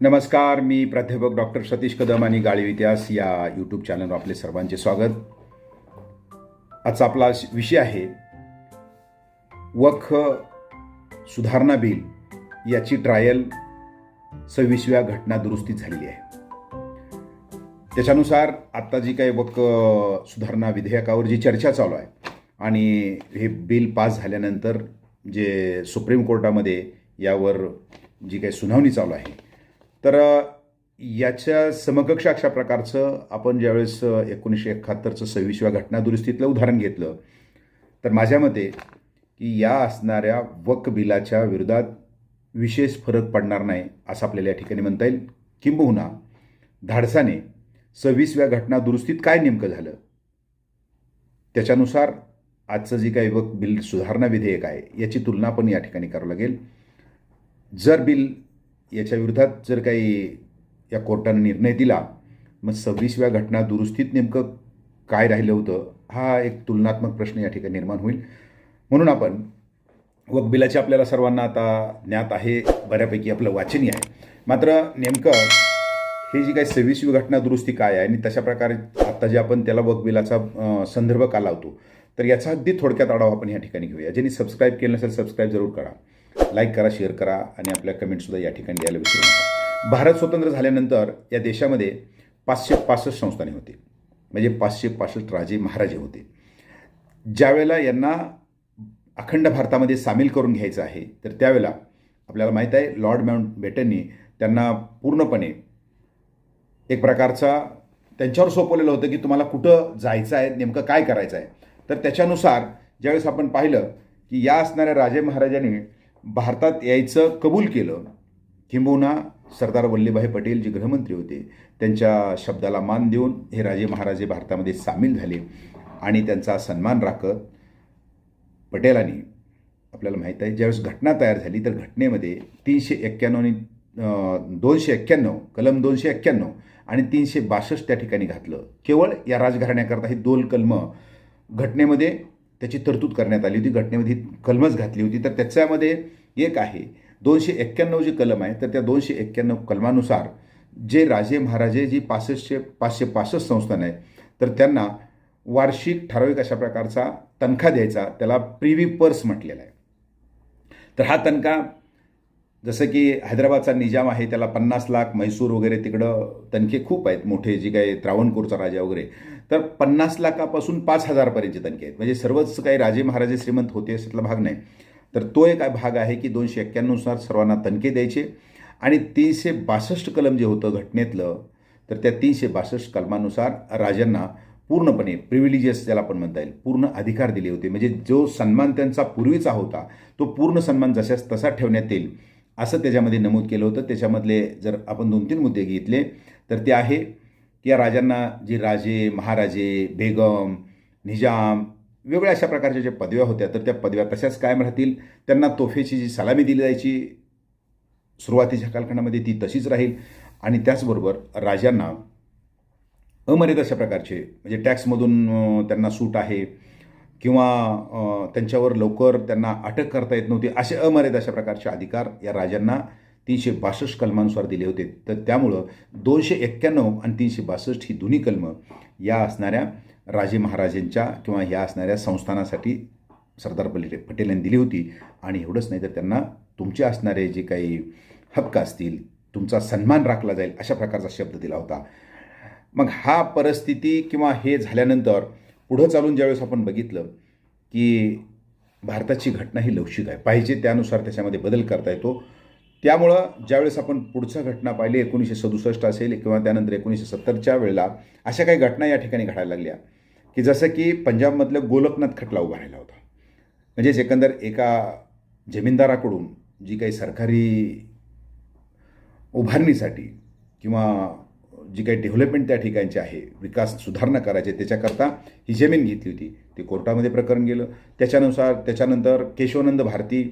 नमस्कार मी प्राध्यापक डॉक्टर सतीश कदम आणि गाळीव इतिहास या यूट्यूब चॅनलवर आपले सर्वांचे स्वागत. आजचा आपला श- विषय आहे वख सुधारणा बिल याची ट्रायल सव्वीसव्या घटना दुरुस्ती झालेली आहे. त्याच्यानुसार आत्ता जी काही वक सुधारणा विधेयकावर जी चर्चा चालू आहे आणि हे बिल पास झाल्यानंतर जे सुप्रीम कोर्टामध्ये यावर जी काही सुनावणी चालू आहे तर याच्या समकक्ष अशा प्रकारचं आपण ज्यावेळेस एकोणीसशे एकाहत्तरचं सव्वीसव्या घटना दुरुस्तीतलं उदाहरण घेतलं तर माझ्या मते की या असणाऱ्या वक बिलाच्या विरोधात विशेष फरक पडणार नाही असं आपल्याला या ठिकाणी म्हणता येईल. किंबहुना धाडसाने सव्वीसव्या घटना दुरुस्तीत काय नेमकं झालं? त्याच्यानुसार आजचं जे काही वक बिल सुधारणा विधेयक आहे याची तुलना पण या ठिकाणी करावं लागेल. जर बिल याच्या विरोधात जर काही या कोर्टानं निर्णय दिला मग सव्वीसव्या घटना दुरुस्तीत नेमकं काय राहिलं होतं हा एक तुलनात्मक प्रश्न या ठिकाणी निर्माण होईल. म्हणून आपण वकबिलाचे आपल्याला सर्वांना आता ज्ञात आहे बऱ्यापैकी आपलं वाचनीय आहे. मात्र नेमकं हे जी काही सव्वीसवी घटना दुरुस्ती काय आहे आणि तशा प्रकारे आत्ता जे आपण त्याला वकबिलाचा संदर्भ का लावतो तर याचा अगदी थोडक्यात आढावा आपण या ठिकाणी घेऊया. ज्यांनी सबस्क्राईब केलं नसेल सबस्क्राईब जरूर करा. लाईक करा शेअर करा आणि आपल्या कमेंटसुद्धा या ठिकाणी द्यायला विसरू नका. भारत स्वतंत्र झाल्यानंतर या देशामध्ये पाचशे पासष्ट संस्थाने होते. म्हणजे पाचशे पासष्ट राजे महाराजे होते. ज्यावेळेला यांना अखंड भारतामध्ये सामील करून घ्यायचं आहे तर त्यावेळेला आपल्याला माहीत आहे लॉर्ड माउंट बेटननी त्यांना पूर्णपणे एक प्रकारचा त्यांच्यावर सोपवलेलं होतं की तुम्हाला कुठं जायचं आहे नेमकं काय करायचं आहे. तर त्याच्यानुसार ज्यावेळेस आपण पाहिलं की या असणाऱ्या राजे महाराजांनी भारतात यायचं कबूल केलं किंबहुना सरदार वल्लभभाई पटेल जे गृहमंत्री होते त्यांच्या शब्दाला मान देऊन हे राजे महाराजे भारतामध्ये सामील झाले आणि त्यांचा सन्मान राखत पटेलांनी आपल्याला माहीत आहे ज्यावेळेस घटना तयार झाली तर घटनेमध्ये तीनशे एक्क्याण्णव आणि दोनशे एक्क्याण्णव कलम दोनशे एक्क्याण्णव आणि तीनशे बासष्ट त्या ठिकाणी घातलं. केवळ या राजघराण्याकरता ही दोन कलमं घटनेमध्ये त्याची तरतूद करण्यात आली होती. घटनेमध्ये कलमच घातली होती. तर त्याच्यामध्ये एक आहे दोनशे एक्क्याण्णव जे कलम आहे तर त्या दोनशे एक्क्याण्णव कलमानुसार जे राजे महाराजे जी पासष्टशे पाचशे पासष्ट संस्थान आहे तर त्यांना वार्षिक ठराविक अशा प्रकारचा तनखा द्यायचा. त्याला प्रिव्ही पर्स म्हटलेला आहे. तर हा तनखा जसं की हैदराबादचा निजाम आहे त्याला पन्नास लाख म्हैसूर वगैरे तिकडं तनखे खूप आहेत मोठे जे काही त्रावणकोरचा राजा वगैरे. तर पन्नास लाखापासून पाच हजारपर्यंतचे तनखे आहेत. म्हणजे सर्वच काही राजे महाराजे श्रीमंत होते अशातला भाग नाही. तर तो एक भाग आहे की दोनशे एक्क्याण्णवनुसार सर्वांना तनखे द्यायचे आणि तीनशे बासष्ट कलम जे होतं घटनेतलं तर त्या तीनशे बासष्ट कलमानुसार राजांना पूर्णपणे प्रिव्हिलिजियस ज्याला आपण म्हणता येईल पूर्ण अधिकार दिले होते. म्हणजे जो सन्मान त्यांचा पूर्वीचा होता तो पूर्ण सन्मान जशास तसा ठेवण्यात येईल. असं त्याच्यामध्ये नमूद केलं होतं. त्याच्यामधले जर आपण दोन तीन मुद्दे घेतले तर ते आहे की या राजांना जे राजे महाराजे बेगम निजाम वेगवेगळ्या अशा प्रकारच्या ज्या पदव्या होत्या तर त्या पदव्या तशाच कायम राहतील. त्यांना तोफेची जी सलामी दिली जायची सुरुवातीच्या कालखंडामध्ये ती तशीच राहील. आणि त्याचबरोबर राजांना अमर्याद अशा प्रकारचे म्हणजे टॅक्समधून त्यांना सूट आहे. किंवा त्यांच्यावर लवकर त्यांना अटक करता येत नव्हती असे अमर्याद अशा प्रकारचे अधिकार या राजांना तीनशे बासष्ट कलमानुसार दिले होते. तर त्यामुळं दोनशे एक्क्याण्णव आणि तीनशे बासष्ट ही दोन्ही कलमं या असणाऱ्या राजे महाराजांच्या किंवा या असणाऱ्या संस्थानासाठी सरदार पटेल पटेल यांनी दिली होती. आणि एवढंच नाही तर त्यांना तुमचे असणारे जे काही हक्क असतील तुमचा सन्मान राखला जाईल अशा प्रकारचा शब्द दिला होता. मग हा परिस्थिती किंवा हे झाल्यानंतर पुढं चालून ज्यावेळेस आपण बघितलं की भारताची घटना ही लवचिक आहे. पाहिजे त्यानुसार त्याच्यामध्ये बदल करता येतो. त्यामुळं ज्यावेळेस आपण पुढच्या घटना पाहिली एकोणीसशे सदुसष्ट असेल किंवा त्यानंतर एकोणीसशे सत्तरच्या वेळेला अशा काही घटना या ठिकाणी घडायला लागल्या की जसं की पंजाबमधलं गोलकनाथ खटला उभा राहिला होता. म्हणजेच एकंदर एका जमीनदाराकडून जी काही सरकारी उभारणीसाठी किंवा जी काही डेव्हलपमेंट त्या ठिकाणची आहे विकास सुधारणा करायचे त्याच्याकरता ही जमीन घेतली होती. ते कोर्टामध्ये प्रकरण गेलं. त्याच्यानुसार त्याच्यानंतर केशवानंद भारती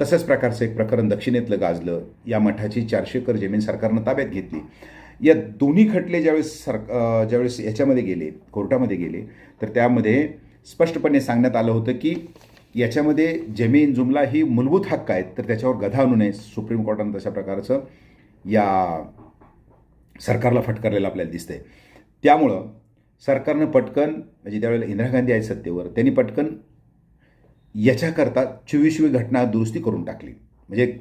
तसंच प्रकारचं एक प्रकरण दक्षिणेतलं गाजलं. या मठाची चारशे एकर जमीन सरकारनं ताब्यात घेतली. या दोन्ही खटले ज्यावेळेस सर ज्यावेळेस याच्यामध्ये गेले कोर्टामध्ये गेले तर त्यामध्ये स्पष्टपणे सांगण्यात आलं होतं की याच्यामध्ये जमीन जुमला ही मूलभूत हक्क आहेत तर त्याच्यावर गधा आणू नये. सुप्रीम कोर्टानं तशा प्रकारचं या सरकारला फटकारलेलं आपल्याला दिसतंय. त्यामुळं सरकारनं पटकन म्हणजे त्यावेळेला इंदिरा गांधी आहेत सत्तेवर त्यांनी पटकन याच्याकरता चोवीसवी घटना दुरुस्ती करून टाकली. म्हणजे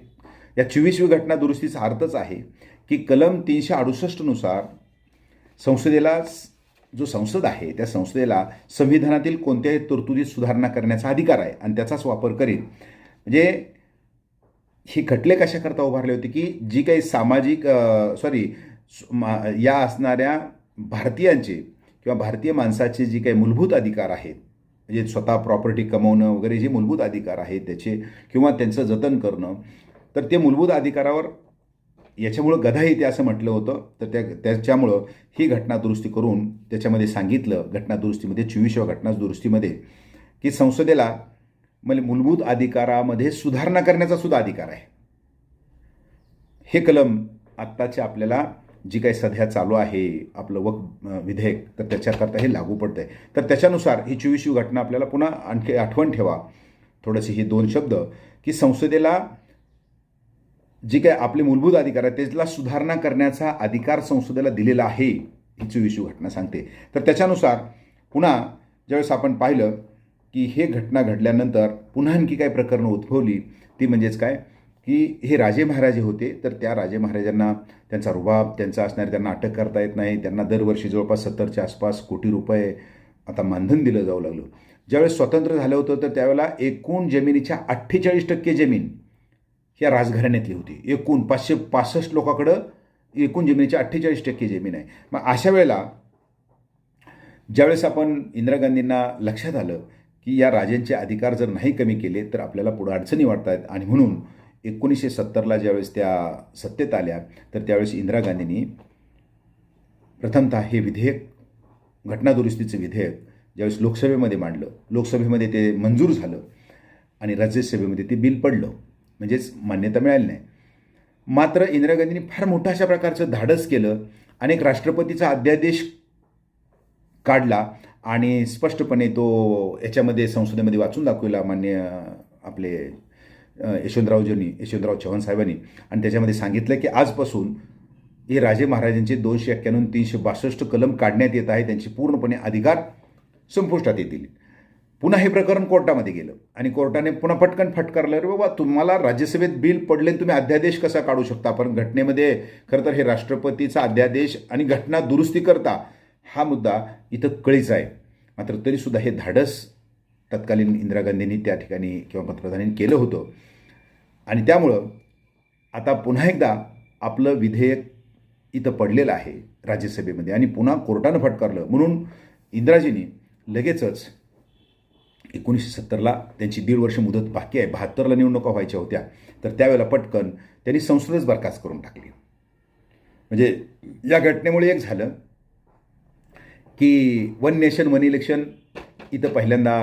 या चोवीसवी घटना दुरुस्तीचा अर्थच आहे की कलम तीनशे अडुसष्टनुसार संसदेला जो संसद आहे त्या संसदेला संविधानातील कोणत्याही तरतुदीत सुधारणा करण्याचा अधिकार आहे आणि त्याचाच वापर करीन म्हणजे हे खटले कशाकरता उभारले होते की जी काही सामाजिक सॉरी या असणाऱ्या भारतीयांचे किंवा भारतीय माणसाचे जे काही मूलभूत अधिकार आहेत म्हणजे स्वतः प्रॉपर्टी कमवणं वगैरे जे मूलभूत अधिकार आहेत त्याचे किंवा त्यांचं जतन करणं तर ते मूलभूत अधिकारावर याच्यामुळं गधा येते असं म्हटलं होतं. तर त्या त्याच्यामुळं ही घटना दुरुस्ती करून त्याच्यामध्ये सांगितलं घटना दुरुस्तीमध्ये चोवीसव्या घटना दुरुस्तीमध्ये की संसदेला म्हणजे मूलभूत अधिकारामध्ये सुधारणा करण्याचा सुद्धा अधिकार आहे. हे कलम आत्ताचे आपल्याला जी काही सध्या चालू आहे आपलं वक विधेयक तर त्याच्याकरता हे लागू पडतं आहे तर त्याच्यानुसार ही चोवीसवी घटना आपल्याला पुन्हा आणखी आठवण ठेवा. थोडेसे हे दोन शब्द की संसदेला जी काय आपले मूलभूत अधिकार आहेत त्याला सुधारणा करण्याचा अधिकार संसदेला दिलेला आहे ही चोवीसवी घटना सांगते. तर त्याच्यानुसार पुन्हा ज्यावेळेस आपण पाहिलं की हे घटना घडल्यानंतर पुन्हा आणखी काही प्रकरणं उद्भवली ती म्हणजेच काय? की हे राजे महाराजे होते तर त्या राजे महाराजांना त्यांचा रुबाब त्यांचा असणारे त्यांना अटक करता येत नाही. त्यांना दरवर्षी जवळपास सत्तरच्या आसपास कोटी रुपये आता मानधन दिलं जाऊ लागलं. ज्यावेळेस स्वतंत्र झालं होतं तर त्यावेळेला एकूण जमिनीच्या अठ्ठेचाळीस टक्के जमीन ह्या राजघराण्यातली होती. एकूण पाचशे पासष्ट लोकांकडं एकूण जमिनीची अठ्ठेचाळीस टक्के जमीन आहे. मग अशा वेळेला ज्यावेळेस आपण इंदिरा गांधींना लक्षात आलं की या राजांचे अधिकार जर नाही कमी केले तर आपल्याला पुढं अडचणी वाटत आहेत आणि म्हणून एकोणीसशे सत्तरला ज्यावेळेस त्या सत्तेत आल्या तर त्यावेळेस इंदिरा गांधींनी प्रथमतः हे विधेयक घटनादुरुस्तीचं विधेयक ज्यावेळेस लोकसभेमध्ये मांडलं लोकसभेमध्ये ते मंजूर झालं आणि राज्यसभेमध्ये ते बिल पडलं म्हणजेच मान्यता मिळाली नाही. मात्र इंदिरा गांधींनी फार मोठं अशा प्रकारचं धाडस केलं अनेक राष्ट्रपतीचा अध्यादेश काढला आणि स्पष्टपणे तो याच्यामध्ये संसदेमध्ये वाचून दाखवला मान्य आपले यशवंतरावजींनी यशवंतराव चव्हाण साहेबांनी. आणि त्याच्यामध्ये सांगितलं की आजपासून हे राजे महाराजांचे दोनशे एक्क्याण्णव तीनशे बासष्ट कलम काढण्यात येत आहे. त्यांचे पूर्णपणे अधिकार संपुष्टात येतील. पुन्हा हे प्रकरण कोर्टामध्ये गेलं. आणि कोर्टाने पुन्हा पटकन फटकारलं अरे बाबा तुम्हाला राज्यसभेत बिल पडले तुम्ही अध्यादेश कसा काढू शकता? पण घटनेमध्ये खरं तर हे राष्ट्रपतीचा अध्यादेश आणि घटना दुरुस्ती करता हा मुद्दा इथं कळीचा आहे. मात्र तरीसुद्धा हे धाडस तत्कालीन इंदिरा गांधींनी त्या ठिकाणी किंवा पंतप्रधानांनी केलं होतं. आणि त्यामुळं आता पुन्हा एकदा आपलं विधेयक इथं पडलेलं आहे राज्यसभेमध्ये आणि पुन्हा कोर्टानं फटकारलं. म्हणून इंदिराजींनी लगेचच एकोणीसशे सत्तरला त्यांची दीड वर्ष मुदत बाकी आहे. बहात्तरला निवडणुका व्हायच्या होत्या. तर त्यावेळेला पटकन त्यांनी संसदच बरखास्त करून टाकली. म्हणजे या घटनेमुळे एक झालं की वन नेशन वन इलेक्शन इथं पहिल्यांदा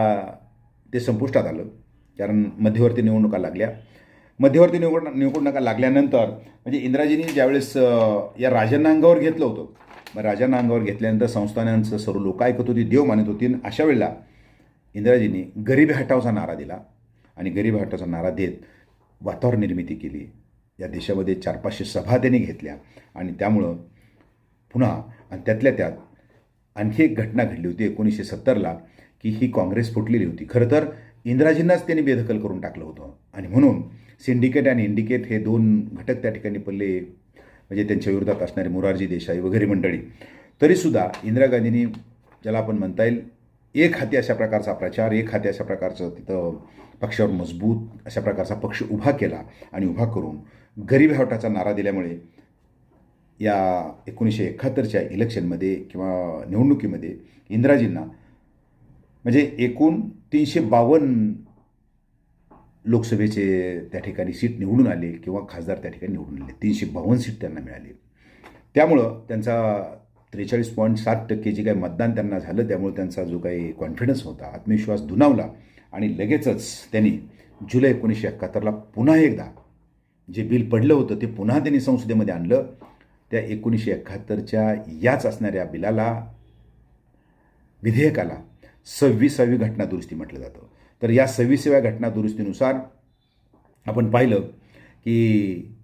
ते संपुष्टात आलं. कारण मध्यवर्ती निवडणुका लागल्या. मध्यवर्ती निवड निवडणुका लागल्यानंतर म्हणजे इंदिराजींनी ज्यावेळेस या राजांना अंगावर घेतलं होतं मग राजांना अंगावर घेतल्यानंतर संस्थानांचं सर्व लोक ऐकत होती देव मानत होती. आणि अशा वेळेला इंदिराजींनी गरिबी हटावचा नारा दिला. आणि गरिबी हटावचा नारा देत वातावरण निर्मिती केली. या देशामध्ये चार पाचशे सभा त्यांनी घेतल्या. आणि त्यामुळं पुन्हा आणि त्यातल्या त्यात आणखी एक घटना घडली होती एकोणीसशे सत्तरला. की ही काँग्रेस फुटलेली होती. खरं तर इंदिराजींनाच त्यांनी बेदखल करून टाकलं होतं. आणि म्हणून सिंडिकेट आणि इंडिकेट हे दोन घटक त्या ठिकाणी पडले म्हणजे त्यांच्या विरोधात असणारे मोरारजी देसाई वगैरे मंडळी. तरीसुद्धा इंदिरा गांधींनी ज्याला आपण म्हणता येईल एक हाती अशा प्रकारचा प्रचार एक हाती अशा प्रकारचं तिथं पक्षावर मजबूत अशा प्रकारचा पक्ष उभा केला आणि उभा करून गरीब हटाचा नारा दिल्यामुळे या एकोणीसशे एकाहत्तरच्या इलेक्शनमध्ये किंवा निवडणुकीमध्ये इंदिराजींना म्हणजे एकूण तीनशे बावन्न लोकसभेचे त्या ठिकाणी सीट निवडून आले किंवा खासदार त्या ठिकाणी निवडून आले. तीनशे बावन्न सीट त्यांना मिळाली. त्यामुळं त्यांचा त्रेचाळीस पॉईंट सात टक्के जे काही मतदान त्यांना झालं त्यामुळे त्यांचा जो काही कॉन्फिडन्स होता आत्मविश्वास दुनावला आणि लगेचच त्यांनी जुलै एकोणीसशे एकाहत्तरला पुन्हा एकदा जे बिल पडलं होतं ते पुन्हा त्यांनी संसदेमध्ये आणलं. त्या एकोणीसशे एकाहत्तरच्या याच असणाऱ्या बिलाला विधेयकाला सव्वीसावी घटना दुरुस्ती म्हटलं जातं. तर या सव्वीसाव्या घटना दुरुस्तीनुसार आपण पाहिलं की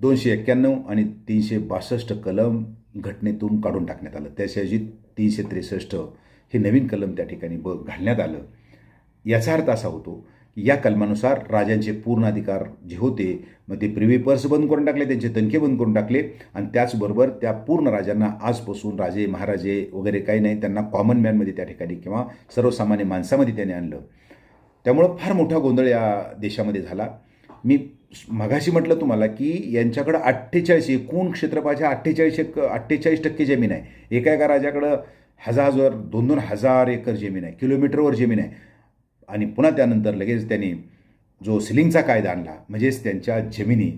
दोनशे एक्क्याण्णव आणि तीनशे बासष्ट कलम घटनेतून काढून टाकण्यात आलं. त्याच्याऐवजी तीनशे त्रेसष्ट हे नवीन कलम त्या ठिकाणी ब घालण्यात आलं. याचा अर्थ असा होतो की या कलमानुसार राजांचे पूर्ण अधिकार जे होते मग ते प्रिव्ही पर्स बंद करून टाकले त्यांचे तणके बंद करून टाकले. आणि त्याचबरोबर त्या पूर्ण राजांना आजपासून राजे महाराजे वगैरे काही नाही त्यांना कॉमन मॅनमध्ये त्या ठिकाणी किंवा सर्वसामान्य माणसामध्ये त्याने आणलं. त्यामुळं फार मोठा गोंधळ या देशामध्ये झाला. मी मघाशी म्हटलं तुम्हाला की यांच्याकडं अठ्ठेचाळीस एकूण क्षेत्रफळाच्या अठ्ठेचाळीस एक अठ्ठेचाळीस टक्के जमीन आहे. एका एका राजाकडं हजार दोन दोन हजार एकर जमीन आहे. किलोमीटरवर जमीन आहे. आणि पुन्हा त्यानंतर लगेच त्यांनी जो सिलिंगचा कायदा आणला म्हणजेच त्यांच्या जमिनी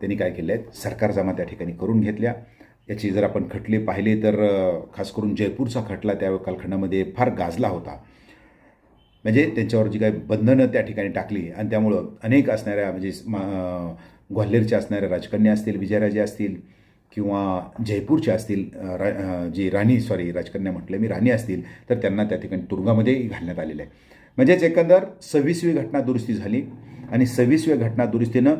त्यांनी काय केल्या आहेत? सरकार जमा त्या ठिकाणी करून घेतल्या. याची जर आपण खटले पाहिले तर खास करून जयपूरचा खटला त्या कालखंडामध्ये फार गाजला होता. म्हणजे त्यांच्यावर जी काही बंधनं त्या ठिकाणी टाकली आणि त्यामुळं अनेक असणाऱ्या म्हणजे ग्वाल्हेरच्या असणाऱ्या राजकन्या असतील विजयराजे असतील किंवा जयपूरच्या असतील रा जी राणी सॉरी राजकन्या म्हटलं मी राणी असतील तर त्यांना त्या ठिकाणी तुरुंगामध्ये घालण्यात आलेलं आहे. म्हणजेच एकंदर सव्वीसवी घटना दुरुस्ती झाली आणि सव्वीसव्या घटना दुरुस्तीनं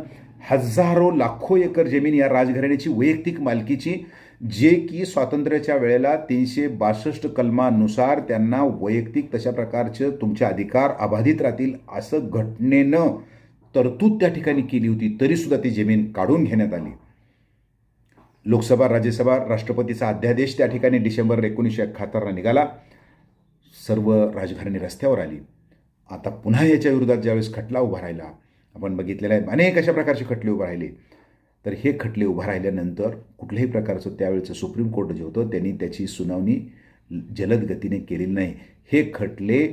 हजारो लाखो एकर जमीन या राजघराण्याची वैयक्तिक मालकीची जे की स्वातंत्र्याच्या वेळेला तीनशे बासष्ट कलमानुसार त्यांना वैयक्तिक तशा प्रकारचे तुमचे अधिकार अबाधित राहतील असं घटनेनं तरतूद त्या ठिकाणी केली होती तरीसुद्धा ती जमीन काढून घेण्यात आली. लोकसभा राज्यसभा राष्ट्रपतीचा अध्यादेश त्या ठिकाणी डिसेंबर एकोणीसशे एकाहत्तरला निघाला. सर्व राजघराणी रस्त्यावर आली. आता पुन्हा याच्या विरोधात ज्यावेळेस खटला उभा राहिला आपण बघितलेला आहे अनेक अशा प्रकारचे खटले उभं राहिले. तर हे खटले उभा राहिल्यानंतर कुठल्याही प्रकारचं त्यावेळेचं सुप्रीम कोर्ट जे होतं त्यांनी त्याची सुनावणी जलद गतीने केलेली नाही. हे खटले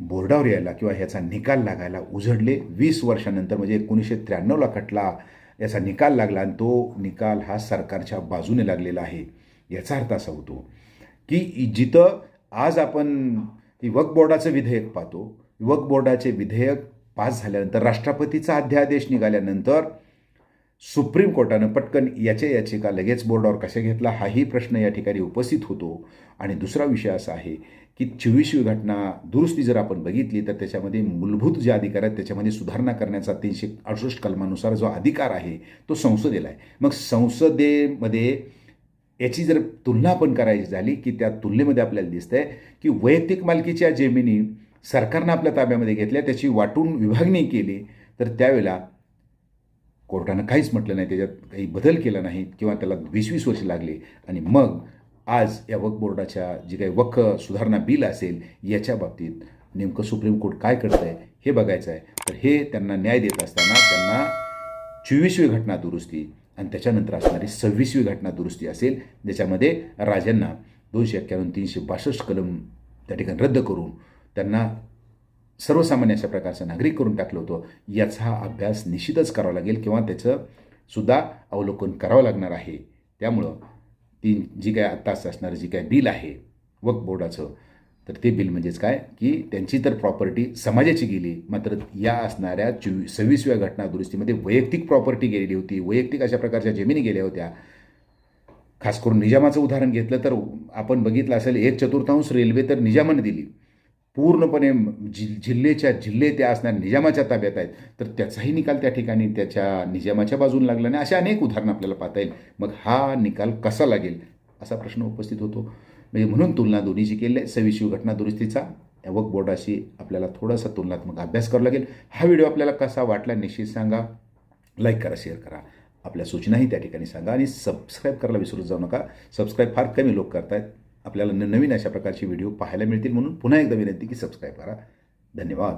बोर्डावर यायला किंवा ह्याचा निकाल लागायला उजडले. वीस वर्षानंतर म्हणजे एकोणीसशे त्र्याण्णवला खटला याचा निकाल लागला आणि तो निकाल हा सरकारच्या बाजूने लागलेला आहे. याचा अर्थ असा होतो की जिथं आज आपण ही वक्फ बोर्डाचं विधेयक पाहतो. वक्फ बोर्डाचे विधेयक पास झाल्यानंतर राष्ट्रपतीचा अध्यादेश निघाल्यानंतर सुप्रीम कोर्टानं पटकन याच्या याचिका लगेच बोर्डावर कशा घेतला हाही प्रश्न या ठिकाणी उपस्थित होतो. आणि दुसरा विषय असा आहे की चोवीसवी घटना दुरुस्ती जर आपण बघितली तर त्याच्यामध्ये मूलभूत जे अधिकार आहेत त्याच्यामध्ये सुधारणा करण्याचा तीनशे अडुसष्ट कलमानुसार जो अधिकार आहे तो संसदेला आहे. मग संसदेमध्ये याची जर तुलना आपण करायची झाली की त्या तुलनेमध्ये आपल्याला दिसतंय की वैयक्तिक मालकीच्या जमिनी सरकारनं आपल्या ताब्यामध्ये घेतल्या त्याची वाटून विभागणी केली तर त्यावेळेला कोर्टानं काहीच म्हटलं नाही त्याच्यात काही बदल केला नाही किंवा त्याला वीस वीस वर्ष लागली. आणि मग आज या वक्फ बोर्डाच्या जी काही वक्फ सुधारणा बिल असेल याच्या बाबतीत नेमकं सुप्रीम कोर्ट काय करतं आहे हे बघायचं आहे तर हे त्यांना न्याय देत असताना त्यांना चोवीसवी घटना दुरुस्ती आणि त्याच्यानंतर असणारी सव्वीसवी घटना दुरुस्ती असेल ज्याच्यामध्ये राजांना दोनशे एक्क्याण्णव तीनशे बासष्ट कलम त्या ठिकाणी रद्द करून त्यांना सर्वसामान्य अशा प्रकारचं नागरिक करून टाकलं होतं. याचा अभ्यास निश्चितच करावा लागेल किंवा त्याचं सुद्धा अवलोकन करावं लागणार आहे. त्यामुळं ती जी काय आत्ताच असणारं जी काय बिल आहे वक्फ बोर्डाचं तर ते बिल म्हणजेच काय? की त्यांची तर प्रॉपर्टी समाजाची गेली मात्र या असणाऱ्या चोवी सव्वीसव्या घटना दुरुस्तीमध्ये वैयक्तिक प्रॉपर्टी गेलेली होती. वैयक्तिक अशा प्रकारच्या जमिनी गेल्या होत्या. खास करून निजामाचं उदाहरण घेतलं तर आपण बघितलं असेल एक चतुर्थांश रेल्वे तर निजामाने दिली. पूर्णपणे जि जिल्ह्याच्या जिल्हे त्या असणाऱ्या निजामाच्या ताब्यात आहेत. तर त्याचाही निकाल त्या ठिकाणी त्याच्या निजामाच्या बाजून लागला आणि अशा अनेक उदाहरणं आपल्याला पाहता येईल. मग हा निकाल कसा लागेल असा प्रश्न उपस्थित होतो. म्हणजे म्हणून तुलना दोन्हीची केली. आहे सविशिव घटना दुरुस्तीचा. ॲवक बोर्डाशी आपल्याला थोडासा तुलनात्मक अभ्यास करावा लागेल. हा व्हिडिओ आपल्याला कसा वाटला निश्चित सांगा. लाईक करा शेअर करा. आपल्या सूचनाही त्या ठिकाणी सांगा आणि सबस्क्राईब करायला विसरू जाऊ नका. सबस्क्राईब फार कमी लोक करतायत. आपल्याला न नवीन अशा प्रकारचे व्हिडिओ पाहायला मिळतील म्हणून पुन्हा एकदा विनंती की सबस्क्राईब करा. धन्यवाद.